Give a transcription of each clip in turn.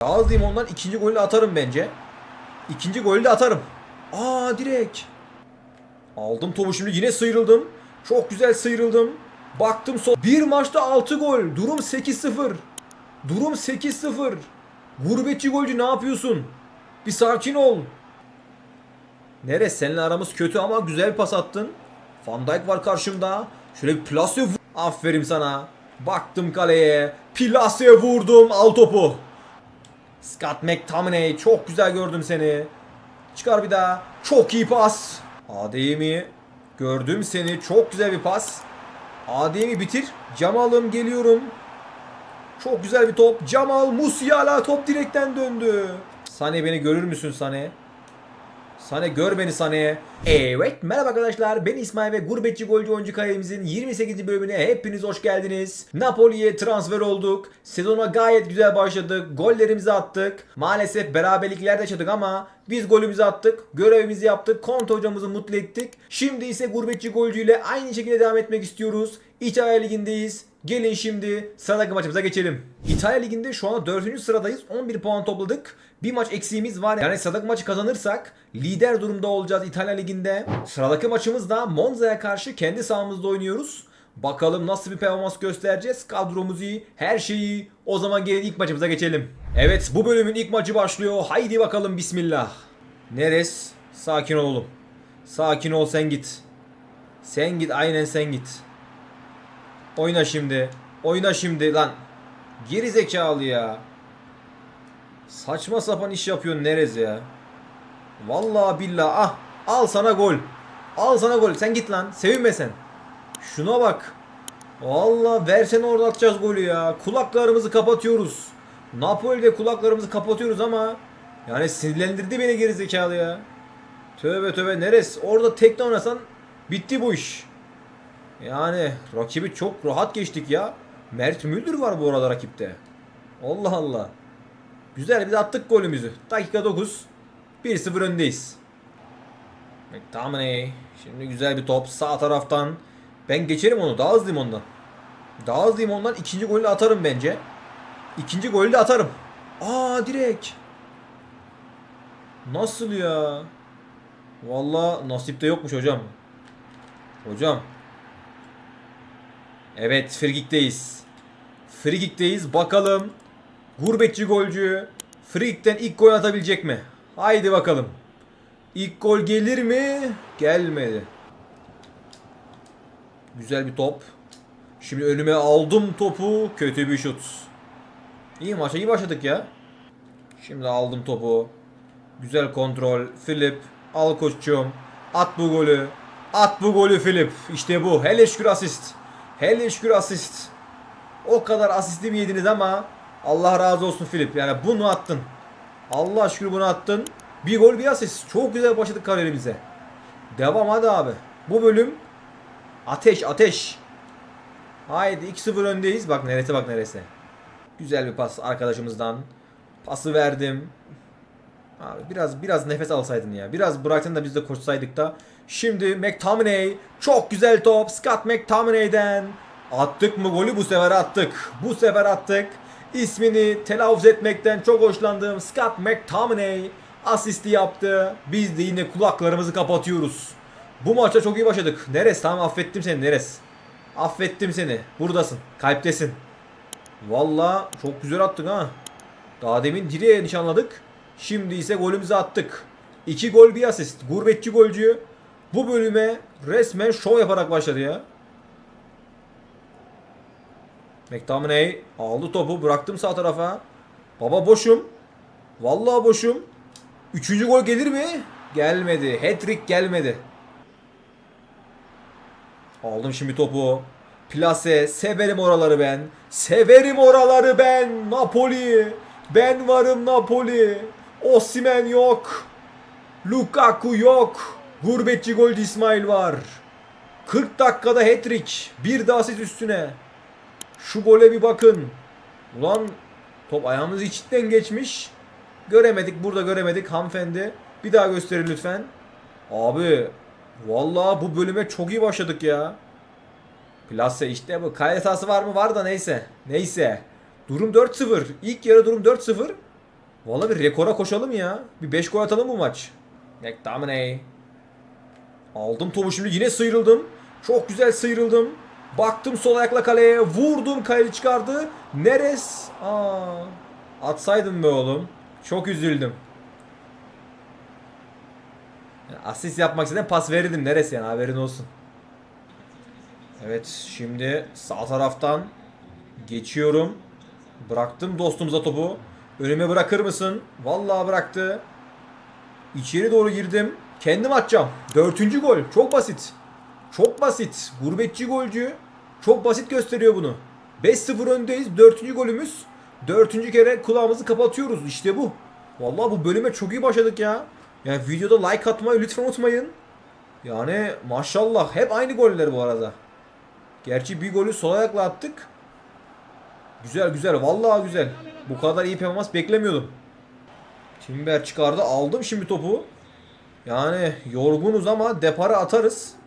Diyeyim ondan ikinci golü de atarım bence. İkinci golü de atarım. Aa direkt. Aldım topu şimdi yine sıyrıldım. Çok güzel sıyrıldım. Baktım sol. Bir maçta 6 gol. Durum 8-0. Durum 8-0. Gurbetçi golcü ne yapıyorsun? Bir sakin ol. Neres seninle aramız kötü ama güzel pas attın. Van Dijk var karşımda. Şöyle bir plase. Aferin sana. Baktım kaleye. Plase vurdum. Al topu. Scott McTominay çok güzel gördüm seni. Çıkar bir daha. Çok iyi pas. Ademi gördüm seni. Çok güzel bir pas. Ademi bitir. Cemal'ım geliyorum. Çok güzel bir top. Cemal Musiala top direkten döndü. Sane beni görür müsün Sane? Sane gör beni Sane. Evet merhaba arkadaşlar ben İsmail ve Gurbetçi Golcü Oyuncu Kariyemizin 28. bölümüne hepiniz hoş geldiniz. Napoli'ye transfer olduk. Sezona gayet güzel başladık. Gollerimizi attık. Maalesef beraberliklerde yaşadık ama biz golümüzü attık. Görevimizi yaptık. Konto hocamızı mutlu ettik. Şimdi ise Gurbetçi Golcü ile aynı şekilde devam etmek istiyoruz. İtalya Ligi'ndeyiz. Gelin şimdi sıradaki maçımıza geçelim. İtalya Ligi'nde şu anda 4. sıradayız. 11 puan topladık. Bir maç eksiğimiz var. Yani sıradaki maçı kazanırsak lider durumda olacağız İtalya Ligi'nde. Sıradaki maçımız da Monza'ya karşı kendi sahamızda oynuyoruz. Bakalım nasıl bir performans göstereceğiz. Kadromuz iyi, her şey iyi. O zaman gelin ilk maçımıza geçelim. Evet bu bölümün ilk maçı başlıyor. Haydi bakalım bismillah. Neres? Sakin ol oğlum. Sakin ol sen git. Sen git aynen sen git. Oyna şimdi. Oyna şimdi lan. Geri zekalı ya. Saçma sapan iş yapıyorsun Nerez ya. Vallahi billahi ah al sana gol. Al sana gol. Sen git lan. Sevinme sen. Şuna bak. Vallahi versene orada atacağız golü ya. Kulaklarımızı kapatıyoruz. Napoli'de kulaklarımızı kapatıyoruz ama yani sinirlendirdi beni geri zekalı ya. Tövbe tövbe Neres orada tekne oynasan bitti bu iş. Yani rakibi çok rahat geçtik ya. Mert Müldür var bu arada rakipte. Allah Allah. Güzel de attık golümüzü. Dakika 9. 1-0 öndeyiz. McTominay. Şimdi güzel bir top sağ taraftan. Ben geçerim onu. Daha hızlıyım ondan. Daha hızlıyım ondan. ikinci golü de atarım bence. İkinci golü de atarım. Aa direkt. Nasıl ya? Vallahi nasipte yokmuş hocam. Hocam. Evet frikikteyiz. Frikikteyiz. Bakalım. Gurbetçi golcü. Frikikten ilk gol atabilecek mi? Haydi bakalım. İlk gol gelir mi? Gelmedi. Güzel bir top. Şimdi önüme aldım topu. Kötü bir şut. İyi maça iyi başladık ya. Şimdi aldım topu. Güzel kontrol. Filip. Al koçum. At bu golü. At bu golü Filip. İşte bu. Hele şükür asist. Hele şükür asist. O kadar asisti mi yediniz ama Allah razı olsun Filip. Yani bunu attın. Allah şükür bunu attın. Bir gol bir asist. Çok güzel başladık kariyerimize. Devam hadi abi. Bu bölüm ateş ateş. Haydi 2-0 öndeyiz. Bak neresi bak neresi. Güzel bir pas arkadaşımızdan. Pası verdim. Abi biraz biraz nefes alsaydın ya. Biraz bıraktın da biz de koşsaydık da. Şimdi McTominay çok güzel top. Scott McTominay'den attık mı golü bu sefer attık. Bu sefer attık. İsmini telaffuz etmekten çok hoşlandığım Scott McTominay asisti yaptı. Biz de yine kulaklarımızı kapatıyoruz. Bu maçta çok iyi başladık. Neres tamam affettim seni Neres. Affettim seni. Buradasın. Kalptesin. Valla çok güzel attık ha. Daha demin direğe nişanladık. Şimdi ise golümüzü attık. 2 gol bir asist. Gurbetçi golcü bu bölüme resmen şov yaparak başladı ya. McTominay aldı topu bıraktım sağ tarafa. Baba boşum. Vallahi boşum. Üçüncü gol gelir mi? Gelmedi. Hat-trick gelmedi. Aldım şimdi topu. Plase. Severim oraları ben. Severim oraları ben. Napoli. Ben varım Napoli. Osimen yok. Lukaku yok. Gurbetçi golcü İsmail var. 40 dakikada hat-trick. Bir de asist üstüne. Şu gole bir bakın. Ulan top ayağımız içinden geçmiş. Göremedik burada göremedik hanımefendi. Bir daha gösterin lütfen. Abi vallahi bu bölüme çok iyi başladık ya. Plase işte bu. Kale var mı? Var da neyse. Neyse. Durum 4-0. İlk yarı durum 4-0. Vallahi bir rekora koşalım ya. Bir 5 gol atalım bu maç. McTominay. Aldım topu şimdi yine sıyrıldım. Çok güzel sıyrıldım. Baktım sol ayakla kaleye. Vurdum kaleci çıkardı. Neres? Aa, atsaydım be oğlum. Çok üzüldüm. Yani asist yapmak istedim pas verirdim. Neresi yani haberin olsun. Evet şimdi sağ taraftan geçiyorum. Bıraktım dostumuza topu. Önüme bırakır mısın? Vallahi bıraktı. İçeri doğru girdim. Kendim atacağım. Dördüncü gol. Çok basit. Çok basit. Gurbetçi golcü. Çok basit gösteriyor bunu. 5-0 öndeyiz. Dördüncü golümüz. Dördüncü kere kulağımızı kapatıyoruz. İşte bu. Vallahi bu bölüme çok iyi başladık ya. Yani videoda like atmayı lütfen unutmayın. Yani maşallah. Hep aynı goller bu arada. Gerçi bir golü sol ayakla attık. Güzel güzel. Vallahi güzel. Bu kadar iyi performans beklemiyordum. Timber çıkardı. Aldım şimdi topu. Yani yorgunuz ama depara atarız.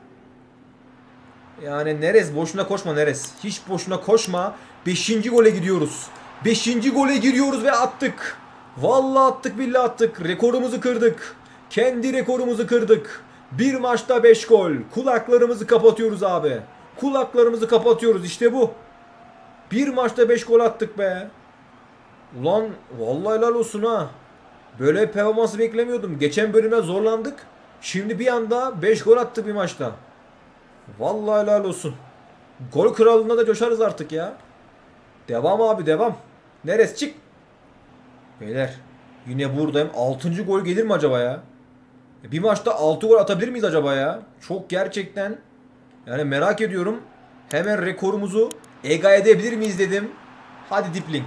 Yani Neres boşuna koşma Neres. Hiç boşuna koşma. Beşinci gole gidiyoruz. Beşinci gole giriyoruz ve attık. Vallahi attık billahi attık. Rekorumuzu kırdık. Kendi rekorumuzu kırdık. Bir maçta 5 gol. Kulaklarımızı kapatıyoruz abi. Kulaklarımızı kapatıyoruz işte bu. Bir maçta 5 gol attık be. Ulan vallahi helal olsun ha. Böyle performansı beklemiyordum. Geçen bölüme zorlandık. Şimdi bir anda 5 gol attı bir maçta. Vallahi helal olsun. Gol kralına da coşarız artık ya. Devam abi devam. Neresi çık? Beyler yine buradayım. 6. gol gelir mi acaba ya? E, Bir maçta 6 gol atabilir miyiz acaba ya? Çok gerçekten yani merak ediyorum. Hemen rekorumuzu ega edebilir miyiz dedim. Hadi Dipling.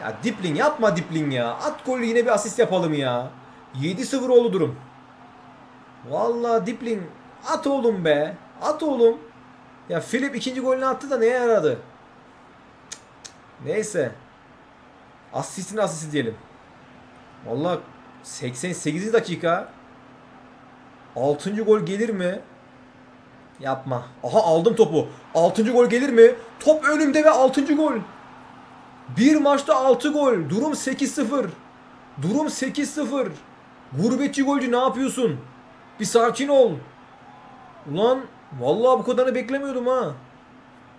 Ya Dipling yapma Dipling ya. At golü yine bir asist yapalım ya. 7-0 oldu durum. Vallahi Dipling at oğlum be. At oğlum. Ya Philip ikinci golünü attı da neye yaradı? Neyse. Asistin asisti diyelim. Vallahi 88. dakika. 6. gol gelir mi? Yapma. Aha aldım topu. 6. gol gelir mi? Top önümde ve 6. gol. Bir maçta 6 gol. Durum 8-0. Durum 8-0. Gurbetçi golcü ne yapıyorsun? Bir sakin ol. Ulan vallahi bu kadarını beklemiyordum ha.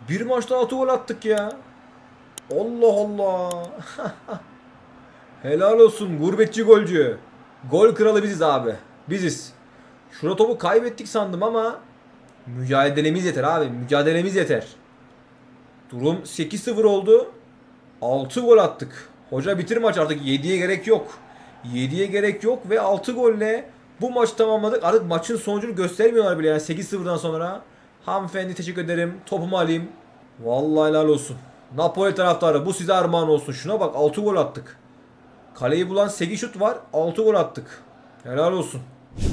Bir maçta 6 gol attık ya. Allah Allah. Helal olsun gurbetçi golcü. Gol kralı biziz abi. Biziz. Şurada topu kaybettik sandım ama mücadelemiz yeter abi. Mücadelemiz yeter. Durum 8-0 oldu. 6 gol attık. Hoca bitir maç artık 7'ye gerek yok. 7'ye gerek yok ve 6 golle bu maçı tamamladık. Artık maçın sonucunu göstermiyorlar bile yani 8-0'dan sonra. Hanımefendi teşekkür ederim. Topumu alayım. Vallahi helal olsun. Napoli taraftarı bu size armağan olsun. Şuna bak 6 gol attık. Kaleyi bulan 8 şut var. 6 gol attık. Helal olsun.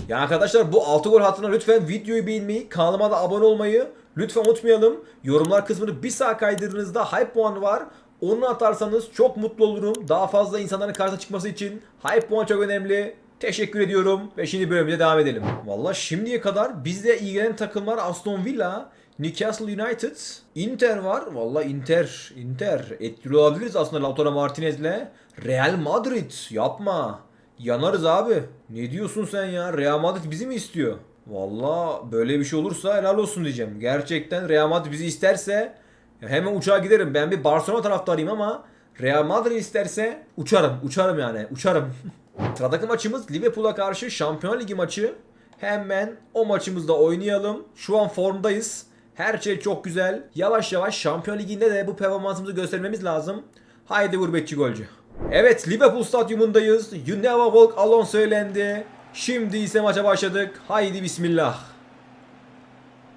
Ya arkadaşlar bu 6 gol hatırına lütfen videoyu beğenmeyi, kanalıma da abone olmayı lütfen unutmayalım. Yorumlar kısmını bir sağa kaydırdığınızda hype puanı var. Onu atarsanız çok mutlu olurum. Daha fazla insanların karşısına çıkması için hype puan çok önemli. Teşekkür ediyorum ve şimdi bölümde devam edelim. Valla şimdiye kadar bizle ilgilenen takımlar Aston Villa, Newcastle United, Inter var. Valla Inter, Inter. Etkili olabiliriz aslında Lautaro Martinez'le. Real Madrid yapma. Yanarız abi. Ne diyorsun sen ya? Real Madrid bizi mi istiyor? Valla böyle bir şey olursa helal olsun diyeceğim. Gerçekten Real Madrid bizi isterse hemen uçağa giderim. Ben bir Barcelona taraftarıyım ama Real Madrid isterse uçarım. Uçarım yani. Uçarım. Sıradaki maçımız Liverpool'a karşı Şampiyon Ligi maçı. Hemen o maçımızda oynayalım. Şu an formdayız. Her şey çok güzel. Yavaş yavaş Şampiyon Ligi'nde de bu performansımızı göstermemiz lazım. Haydi gurbetçi golcü. Evet Liverpool stadyumundayız. You never walk alone söylendi. Şimdi ise maça başladık. Haydi bismillah.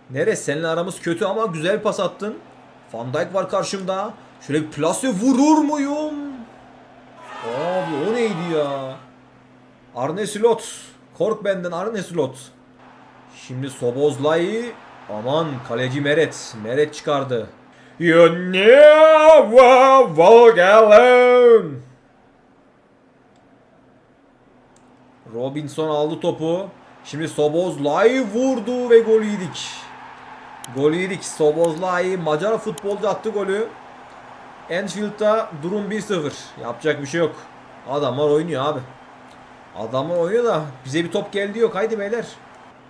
Neresi? Seninle aramız kötü ama güzel pas attın. Van Dijk var karşımda. Şöyle bir plase vurur muyum? Abi o neydi ya? Arne Slot. Kork benden Arne Slot. Şimdi Sobozlay. Aman kaleci Meret. Meret çıkardı. You never walk alone. Robinson aldı topu. Şimdi Sobozlay vurdu ve gol yedik. Gol yedik. Sobozlay Macar futbolcu attı golü. Enfield'da durum 1-0. Yapacak bir şey yok. Adamlar oynuyor abi. Adamlar oynuyor da bize bir top geldi yok. Haydi beyler.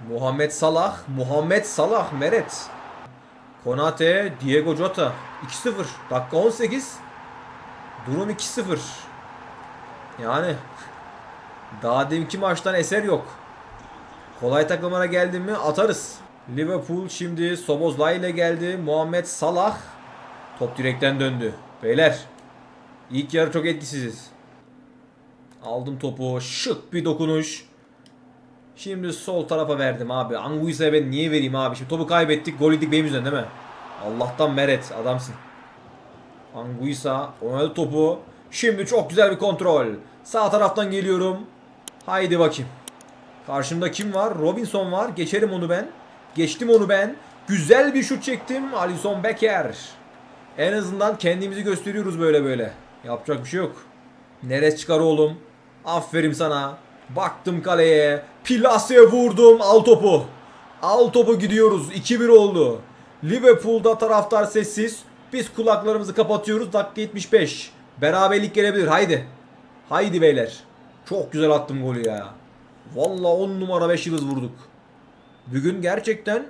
Muhammed Salah, Muhammed Salah, Meret. Konate, Diego Jota. 2-0. Dakika 18. Durum 2-0. Yani daha deminki maçtan eser yok. Kolay takımlara geldi mi atarız. Liverpool şimdi Sobozlay ile geldi. Muhammed Salah top direkten döndü. Beyler ilk yarı çok etkisiziz. Aldım topu. Şık bir dokunuş. Şimdi sol tarafa verdim abi. Anguissa'ya ben niye vereyim abi? Şimdi topu kaybettik. Gol yedik benim yüzümden değil mi? Allah'tan meret adamsın. Anguissa oynadı topu. Şimdi çok güzel bir kontrol. Sağ taraftan geliyorum. Haydi bakayım. Karşımda kim var? Robinson var. Geçerim onu ben. Geçtim onu ben. Güzel bir şut çektim. Alisson Becker. En azından kendimizi gösteriyoruz böyle böyle. Yapacak bir şey yok. Neres çıkar oğlum. Aferin sana. Baktım kaleye. Plaseye vurdum. Al topu. Al topu gidiyoruz. 2-1 oldu. Liverpool'da taraftar sessiz. Biz kulaklarımızı kapatıyoruz. Dakika 75. Beraberlik gelebilir. Haydi. Haydi beyler. Çok güzel attım golü ya. Valla 10 numara 5 yıldız vurduk. Bugün gerçekten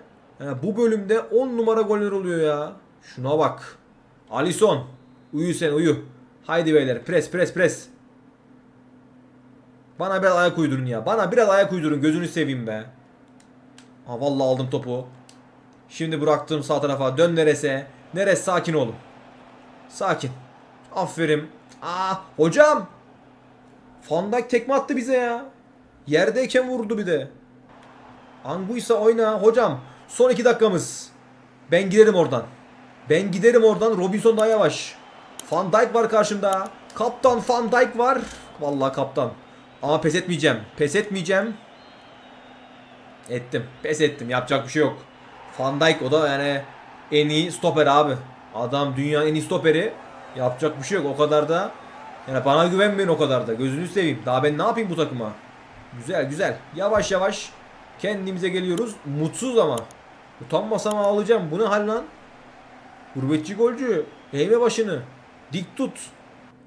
bu bölümde 10 numara goller oluyor ya. Şuna bak. Alisson. Uyu sen uyu. Haydi beyler pres pres pres. Bana biraz ayak uydurun ya. Bana biraz ayak uydurun. Gözünü seveyim be. Ha vallahi aldım topu. Şimdi bıraktım sağ tarafa. Dön nerese. Neres sakin olun. Sakin. Aferin. Aa hocam. Van tekme attı bize ya. Yerdeyken vurdu bir de. Anguissa oyna. Hocam son iki dakikamız. Ben giderim oradan. Ben giderim oradan. Robinson daha yavaş. Van Dijk var karşımda. Kaptan Van Dijk var. Vallahi kaptan. Ama pes etmeyeceğim. Pes etmeyeceğim. Ettim. Pes ettim. Yapacak bir şey yok. Van Dijk o da yani en iyi stoper abi. Adam dünyanın en iyi stoperi. Yapacak bir şey yok. O kadar da yani bana güvenmeyin o kadar da. Gözünü seveyim. Daha ben ne yapayım bu takıma? Güzel güzel. Yavaş yavaş kendimize geliyoruz. Mutsuz ama. Utanmasam ağlayacağım. Bu ne hal lan? Gurbetçi golcü. Eğme başını. Dik tut.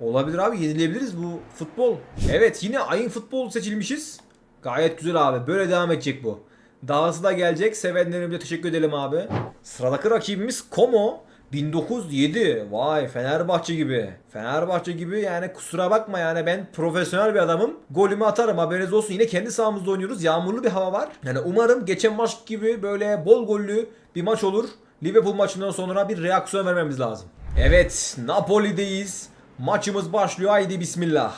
Olabilir abi yenilebiliriz bu futbol. Evet yine ayın futbol seçilmişiz. Gayet güzel abi. Böyle devam edecek bu. Dahası da gelecek. Sevenlerimize teşekkür edelim abi. Sıradaki rakibimiz Como. 1907. Vay Fenerbahçe gibi. Fenerbahçe gibi yani kusura bakma yani ben profesyonel bir adamım. Golümü atarım haberiniz olsun. Yine kendi sahamızda oynuyoruz. Yağmurlu bir hava var. Yani umarım geçen maç gibi böyle bol gollü bir maç olur. Liverpool maçından sonra bir reaksiyon vermemiz lazım. Evet Napoli'deyiz. Maçımız başlıyor. Haydi bismillah.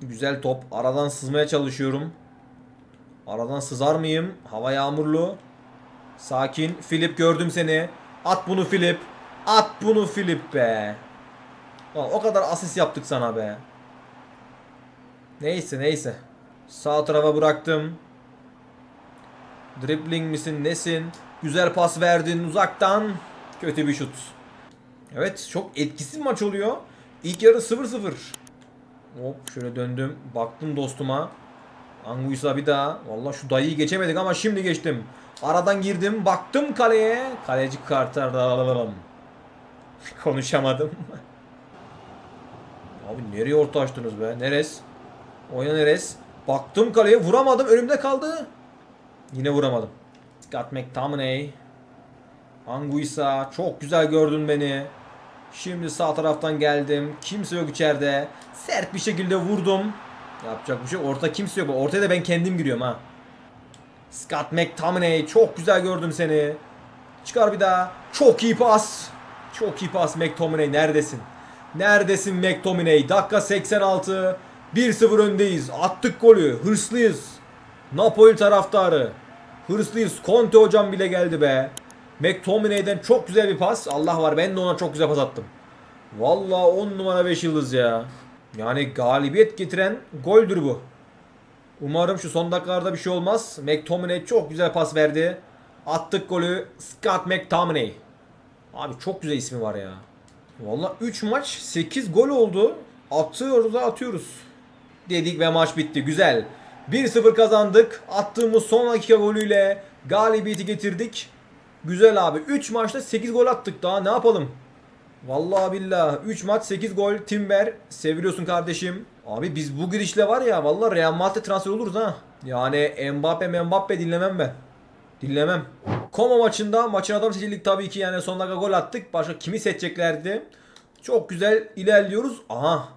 Güzel top. Aradan sızmaya çalışıyorum. Aradan sızar mıyım? Hava yağmurlu. Sakin. Filip gördüm seni. At bunu Filip. At bunu Filip be. O kadar asist yaptık sana be. Neyse neyse. Sağ tarafa bıraktım. Dribbling misin nesin? Güzel pas verdin uzaktan. Kötü bir şut. Evet çok etkisiz maç oluyor. İlk yarı 0-0. Hop şöyle döndüm. Baktım dostuma. Anguissa bir daha. Valla şu dayıyı geçemedik ama şimdi geçtim. Aradan girdim. Baktım kaleye. Kaleci kartar. Konuşamadım. Abi nereye orta açtınız be? Neres? Oyna Neres. Baktım kaleye vuramadım. Önümde kaldı. Yine vuramadım. Scott McTominay. Anguissa. Çok güzel gördün beni. Şimdi sağ taraftan geldim. Kimse yok içeride. Sert bir şekilde vurdum. Yapacak bir şey. Orta kimse yok. Ortaya da ben kendim giriyorum ha. Scott McTominay. Çok güzel gördüm seni. Çıkar bir daha. Çok iyi pas. Çok iyi pas McTominay. Neredesin? Neredesin McTominay? Dakika 86. 1-0 öndeyiz. Attık golü. Hırslıyız. Napoli taraftarı. Hırslıyız. Conte hocam bile geldi be. McTominay'den çok güzel bir pas. Allah var ben de ona çok güzel pas attım. Vallahi 10 numara 5 yıldız ya. Yani galibiyet getiren goldür bu. Umarım şu son dakikalarda bir şey olmaz. McTominay çok güzel pas verdi. Attık golü. Scott McTominay. Abi çok güzel ismi var ya. Vallahi 3 maç 8 gol oldu. Atıyoruz da atıyoruz. Dedik ve maç bitti. Güzel. 1-0 kazandık. Attığımız son dakika golüyle galibiyeti getirdik. Güzel abi. 3 maçta 8 gol attık daha ne yapalım? Vallahi billah 3 maç 8 gol Timber seviliyorsun kardeşim. Abi biz bu girişle var ya vallahi Real Madrid transfer oluruz ha. Yani Mbappe Mbappe dinlemem ben. Dinlemem. Como maçında maçın adam seçildik tabii ki yani son dakika gol attık. Başka kimi seçeceklerdi? Çok güzel ilerliyoruz. Aha.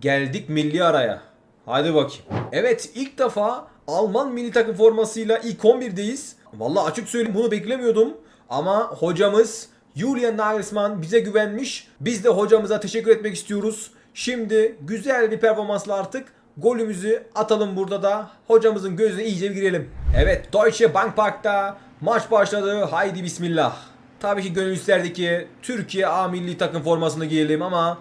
Geldik milli araya. Hadi bakayım. Evet ilk defa Alman milli takım formasıyla ilk 11'deyiz. Vallahi açık söyleyeyim bunu beklemiyordum. Ama hocamız Julian Nagelsmann bize güvenmiş. Biz de hocamıza teşekkür etmek istiyoruz. Şimdi güzel bir performansla artık golümüzü atalım burada da. Hocamızın gözüne iyice bir girelim. Evet Deutsche Bank Park'ta maç başladı. Haydi bismillah. Tabii ki gönül isterdi ki Türkiye A milli takım formasını giyelim ama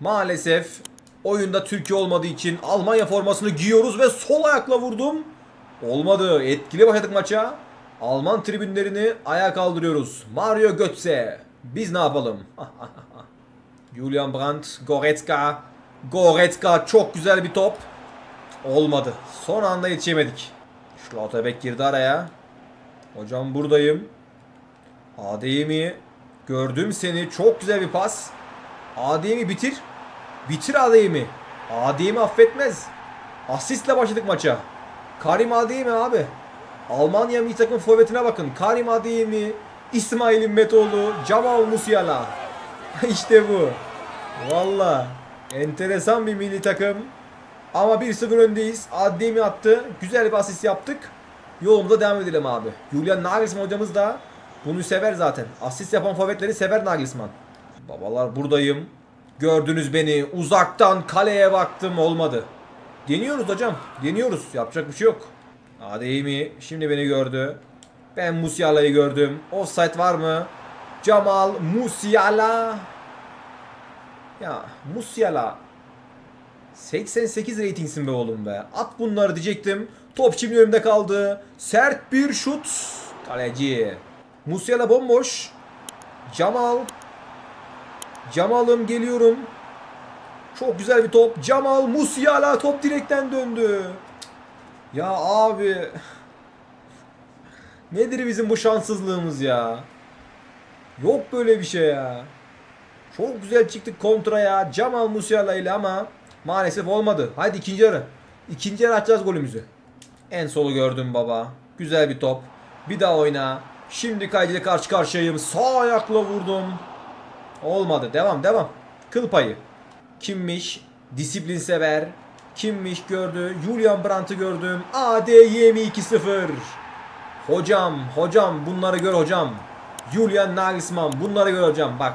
Maalesef oyunda Türkiye olmadığı için Almanya formasını giyiyoruz ve sol ayakla vurdum. Olmadı. Etkili başladık maça. Alman tribünlerini ayağa kaldırıyoruz. Mario Götze. Biz ne yapalım? Julian Brandt, Goretzka. Goretzka çok güzel bir top. Olmadı. Son anda yetişemedik. Schlotterbeck girdi araya. Hocam buradayım. Adeyemi gördüm seni. Çok güzel bir pas. Adem'i bitir. Bitir Adem'i. Adem'i affetmez. Asistle başladık maça. Karim Adem'i abi. Almanya milli takım forvetine bakın. Karim Adem'i, İsmail Metoğlu, Jamal Musiala. işte bu. Valla. Enteresan bir milli takım. Ama 1-0 öndeyiz. Adem'i attı. Güzel bir asist yaptık. Yolumuza devam edelim abi. Julian Nagelsmann hocamız da bunu sever zaten. Asist yapan forvetleri sever Nagelsmann. Babalar buradayım. Gördünüz beni. Uzaktan kaleye baktım olmadı. Deniyoruz hocam. Deniyoruz. Yapacak bir şey yok. Adeyemi şimdi beni gördü. Ben Musiala'yı gördüm. Offside var mı? Cemal Musiala. Ya Musiala. 88 ratingsin be oğlum be. At bunları diyecektim. Top şimdi önümde kaldı. Sert bir şut. Kaleci. Musiala bomboş. Cemal. Cemal'ım geliyorum. Çok güzel bir top. Cemal Musiala top direkten döndü. Ya abi. Nedir bizim bu şanssızlığımız ya? Yok böyle bir şey ya. Çok güzel çıktık kontraya Cemal Musiala ile ama maalesef olmadı. Haydi ikinci yarı. İkinci yarı açacağız golümüzü. En solu gördüm baba. Güzel bir top. Bir daha oyna. Şimdi kaydıyla karşı karşıyayım. Sağ ayakla vurdum. Olmadı. Devam devam. Kıl payı. Kimmiş? Disiplin sever. Kimmiş gördü? Julian Brandt'ı gördüm. ADYM 2-0. Hocam, hocam bunları gör hocam. Julian Nagelsmann bunları gör hocam bak.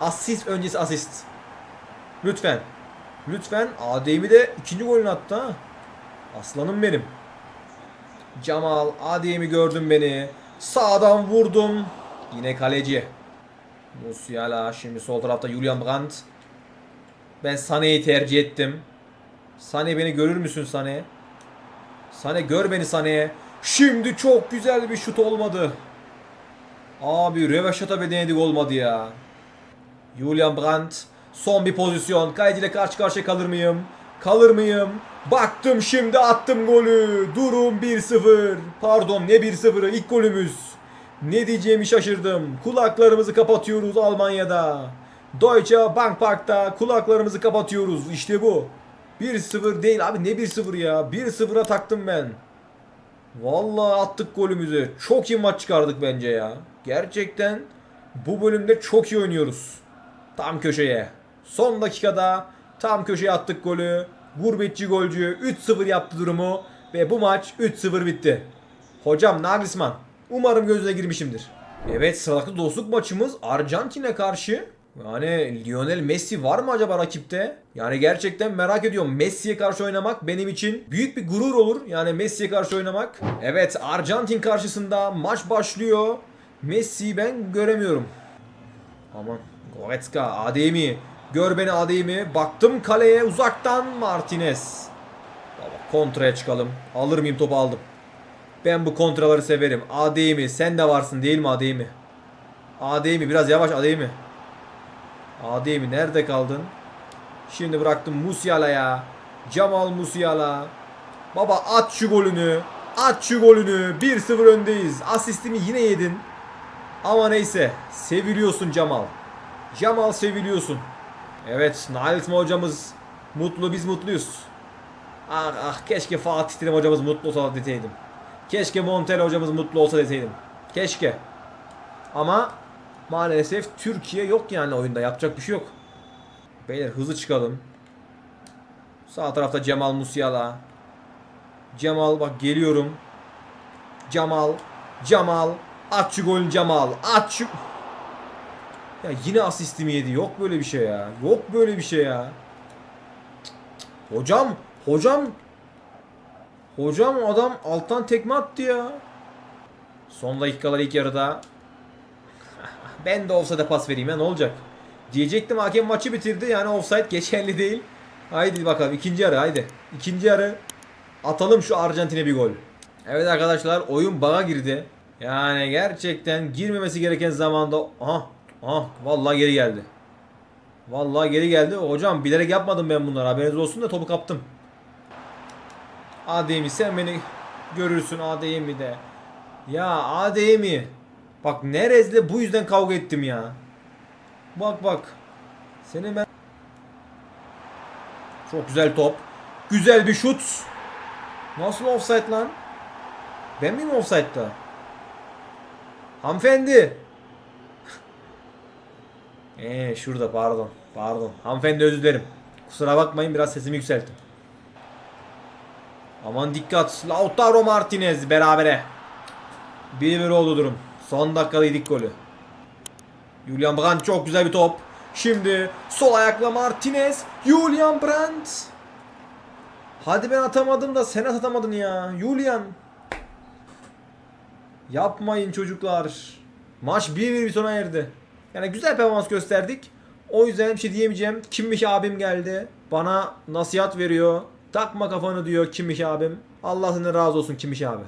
Asist öncesi asist. Lütfen. Lütfen ADM'i de ikinci golünü attı ha. Aslanım benim. Cemal ADM'i gördün beni. Sağdan vurdum. Yine kaleci. Musiala şimdi sol tarafta Julian Brandt. Ben Sané'yi tercih ettim. Sané beni görür müsün Sané? Sané gör beni Sané. Şimdi çok güzel bir şut olmadı. Abi röveşata be denedik olmadı ya. Julian Brandt son bir pozisyon. Kaleci ile karşı karşıya kalır mıyım? Kalır mıyım? Baktım şimdi attım golü. Durum 1-0. Pardon ne 1-0'ı ilk golümüz. Ne diyeceğimi şaşırdım. Kulaklarımızı kapatıyoruz Almanya'da. Deutsche Bank Park'ta kulaklarımızı kapatıyoruz. İşte bu. 1-0 değil abi ne 1-0 ya. 1-0'a taktım ben. Vallahi attık golümüzü. Çok iyi maç çıkardık bence ya. Gerçekten bu bölümde çok iyi oynuyoruz. Tam köşeye. Son dakikada tam köşeye attık golü. Gurbetçi golcü 3-0 yaptı durumu. Ve bu maç 3-0 bitti. Hocam Nagelsmann. Umarım gözüne girmişimdir. Evet sıradaki dostluk maçımız Arjantin'e karşı. Yani Lionel Messi var mı acaba rakipte? Yani gerçekten merak ediyorum. Messi'ye karşı oynamak benim için büyük bir gurur olur. Yani Messi'ye karşı oynamak. Evet Arjantin karşısında maç başlıyor. Messi'yi ben göremiyorum. Aman Goretzka, Ademi. Gör beni Ademi. Baktım kaleye uzaktan Martinez. Baba kontraya çıkalım. Alır mıyım topu aldım. Ben bu kontraları severim. Ademi sen de varsın değil mi Ademi? Ademi biraz yavaş Ademi. Ademi nerede kaldın? Şimdi bıraktım Musiala'ya. Cemal Musiala. Baba at şu golünü. At şu golünü. 1-0 öndeyiz. Asistimi yine yedin. Ama neyse. Seviliyorsun Cemal. Cemal seviliyorsun. Evet Nagelsmann hocamız Mutlu biz mutluyuz. Ah ah keşke Fatih Terim hocamız mutlu olsa deseydim. Keşke Montella hocamız mutlu olsa deseydim. Keşke. Ama maalesef Türkiye yok yani oyunda. Yapacak bir şey yok. Beyler hızlı çıkalım. Sağ tarafta Cemal Musiala. Cemal bak geliyorum. Cemal. Cemal. At şu golü Cemal. At şu... Ya yine asistimi yedi. Yok böyle bir şey ya. Yok böyle bir şey ya. Hocam. Hocam. Hocam adam alttan tekme attı ya. Son dakikalar ilk yarıda. Ben de offside'e pas vereyim ya ne olacak? Diyecektim hakem maçı bitirdi yani offside geçerli değil. Haydi bakalım ikinci yarı haydi. İkinci yarı atalım şu Arjantin'e bir gol. Evet arkadaşlar oyun bağa girdi. Yani gerçekten girmemesi gereken zamanda aha aha vallahi geri geldi. Vallahi geri geldi. Hocam bilerek yapmadım ben bunları. Haberiniz olsun da topu kaptım. ADM'i sen beni görürsün ADM'i de. Ya ADM'i. Bak Nerez'le bu yüzden kavga ettim ya. Bak bak. Seni ben... Çok güzel top. Güzel bir şut. Nasıl offside lan? Ben miyim offside'da? Hanımefendi. Eee şurada pardon. Pardon. Hanımefendi özür dilerim. Kusura bakmayın biraz sesimi yükselttim. Aman dikkat. Lautaro Martinez berabere. 1-1 oldu durum. Son dakikada yedik golü. Julian Brandt çok güzel bir top. Şimdi sol ayakla Martinez. Julian Brandt. Hadi ben atamadım da sen atamadın ya. Julian. Yapmayın çocuklar. Maç 1-1 bir sona erdi. Yani güzel performans gösterdik. O yüzden bir şey diyemeyeceğim. Kimmiş abim geldi. Bana nasihat veriyor. Takma kafanı diyor Kimmiş abim. Allah senden razı olsun Kimmiş abi.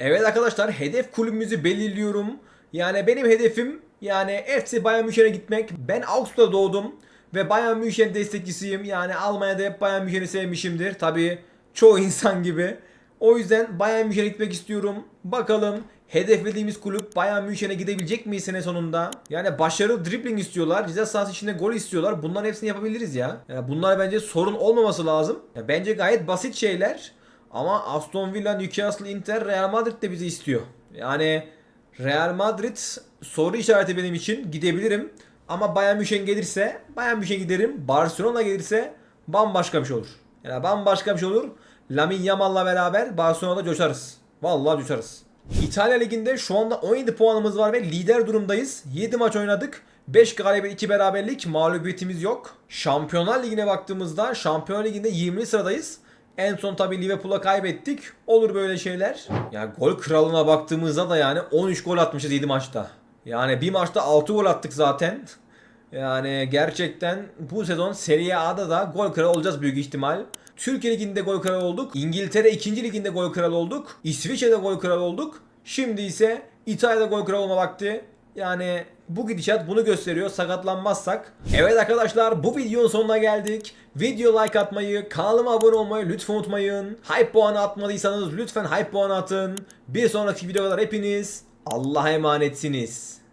Evet arkadaşlar hedef kulübümüzü belirliyorum. Yani benim hedefim yani FC Bayern Münih'e gitmek. Ben Augsburg'da doğdum ve Bayern Münih'in destekçisiyim. Yani Almanya'da hep Bayern Münih'i sevmişimdir. Tabii çoğu insan gibi. O yüzden Bayern Münih'e gitmek istiyorum. Bakalım hedeflediğimiz kulüp Bayern Münih'e gidebilecek miyiz sene sonunda? Yani başarılı dribbling istiyorlar. Ceza sahası içinde gol istiyorlar. Bunların hepsini yapabiliriz ya. Yani bunlar bence sorun olmaması lazım. Ya bence gayet basit şeyler. Ama Aston Villa, Newcastle, Inter, Real Madrid de bizi istiyor. Yani Real Madrid soru işareti benim için gidebilirim. Ama Bayern Münih'e gelirse Bayern Münih'e giderim. Barcelona gelirse bambaşka bir şey olur. Yani bambaşka bir şey olur. Lamine Yamal'la beraber Barcelona'da coşarız. Vallahi coşarız. İtalya Ligi'nde şu anda 17 puanımız var ve lider durumdayız. 7 maç oynadık. 5 galibiyet 2 beraberlik mağlubiyetimiz yok. Şampiyonlar Ligi'ne baktığımızda Şampiyonlar Ligi'nde 20. sıradayız. En son tabii Liverpool'a kaybettik. Olur böyle şeyler. Yani gol kralına baktığımızda da yani 13 gol atmışız 7 maçta. Yani bir maçta 6 gol attık zaten. Yani gerçekten bu sezon Serie A'da da gol kralı olacağız büyük ihtimal. Türkiye Ligi'nde gol kralı olduk. İngiltere 2. Ligi'nde gol kralı olduk. İsviçre'de gol kralı olduk. Şimdi ise İtalya'da gol kralı olma vakti. Yani bu gidişat bunu gösteriyor sakatlanmazsak. Evet arkadaşlar bu videonun sonuna geldik. Video like atmayı, kanalıma abone olmayı lütfen unutmayın. Hype puanı atmadıysanız lütfen hype puanı atın. Bir sonraki videolar hepiniz Allah'a emanetsiniz.